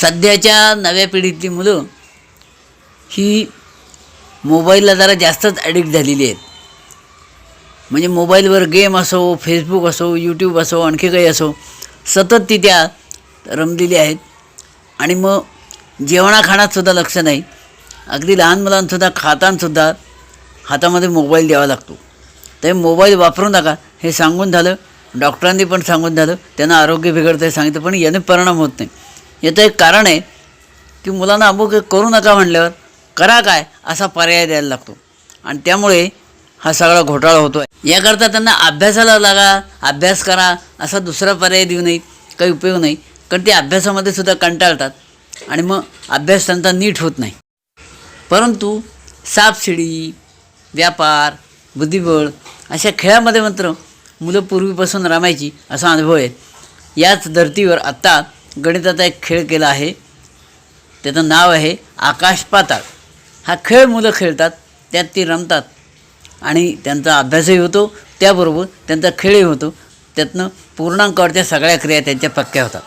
सध्याच्या नव्या पिढीतली मुलं ही मोबाईलला जरा जास्तच ॲडिक्ट झालेली आहेत. म्हणजे मोबाईलवर गेम असो फेसबुक असो यूट्यूब असो आणखी काही असो सतत ती त्या रमलेली आहेत. आणि मग जेवणा खाण्यातसुद्धा लक्ष नाही. अगदी लहान मुलांसुद्धा खातानसुद्धा हातामध्ये मोबाईल द्यावा लागतो. ते मोबाईल वापरू नका. हे सांगून झालं. डॉक्टरांनी पण सांगून झालं. त्यांना आरोग्य बिघडतं हे सांगितलं पण याने परिणाम होत नाही. याचं एक कारण आहे की मुलांना अमुक करू नका म्हणल्यावर करा काय असा पर्याय द्यायला लागतो. आणि त्यामुळे हा सगळा घोटाळा होतो आहे याकरता त्यांना अभ्यासाला लागा अभ्यास करा असा दुसरा पर्याय देऊ नये काही उपयोग नाही. कारण ते अभ्यासामध्ये सुद्धा कंटाळतात आणि मग अभ्यास त्यांचा नीट होत नाही. परंतु सापशिडी व्यापार बुद्धिबळ अशा खेळामध्ये मात्र मुलं पूर्वीपासून रमायची असा अनुभव आहे. याच धर्तीवर आत्ता गणिताचा एक खेळ केला आहे. त्याचं नाव आहे आकाश पाताळ. हा खेळ मुलं खेळतात त्यात ती रमतात. आणि त्यांचा अभ्यासही होतो त्याबरोबर त्यांचा खेळही होतो. त्यातनं पूर्णांकावरच्या सगळ्या क्रिया त्यांच्या पक्क्या होतात.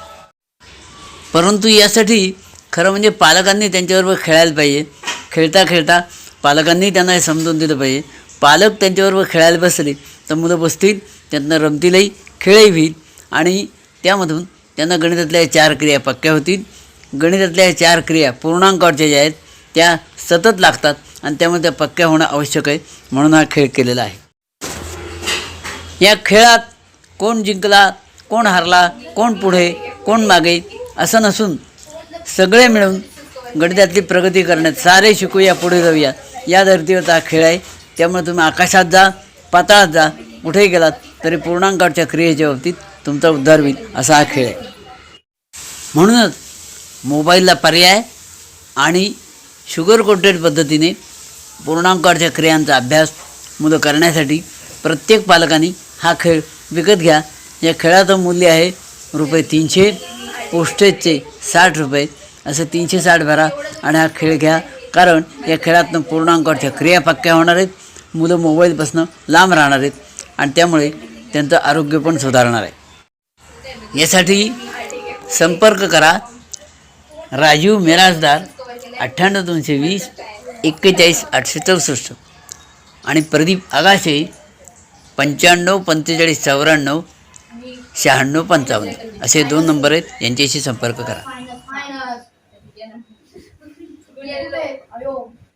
परंतु यासाठी खरं म्हणजे पालकांनी त्यांच्याबरोबर खेळायला पाहिजे. खेळता खेळता पालकांनी त्यांना हे समजून दिलं पाहिजे. पालक त्यांच्याबरोबर खेळायला बसले तर मुलं बसतील त्यांना रमतीलही खेळही होईल. आणि त्यामधून त्यांना गणितातल्या या चार क्रिया पक्क्या होतील. गणितातल्या चार क्रिया पूर्णांकावरच्या ज्या आहेत त्या सतत लागतात आणि त्यामुळे त्या पक्क्या होणं आवश्यक आहे म्हणून हा खेळ केलेला आहे. या खेळात कोण जिंकला कोण हारला कोण पुढे कोण मागे असं नसून सगळे मिळून गणितातली प्रगती करण्यात सारे शिकूया पुढे जाऊया. या धर्तीवरचा हा खेळ आहे. त्यामुळे तुम्ही आकाशात जा पाताळात जा कुठेही गेलात तरी पूर्णांकाच्या क्रियेच्या बाबतीत तुमचा उद्धार होईल असा हा खेळ आहे. म्हणूनच मोबाईलला पर्याय आणि शुगर कोटेड पद्धतीने पूर्णांकाच्या क्रियांचा अभ्यास मुलं करण्यासाठी प्रत्येक पालकांनी हा खेळ विकत घ्या. या खेळाचं मूल्य आहे रुपये तीनशे पोस्टेजचे साठ रुपये. असं तीनशे साठ भरा आणि हा खेळ घ्या. कारण या खेळातनं पूर्णांकाच्या क्रिया पक्क्या होणार आहेत. मुलं मोबाईलपासून लांब राहणार आहेत आणि त्यामुळे त्यांचं आरोग्य पण सुधारणार आहे. यासाठी संपर्क करा. राजीव मिराजदार अठ्ठ्याण्णव दोनशे वीस एक्केचाळीस आठशे चौसष्ट. आणि प्रदीप आगाशे पंच्याण्णव पंचेचाळीस चौऱ्याण्णव शहाण्णव पंचावन्न. असे दोन नंबर आहेत. यांच्याशी संपर्क करा.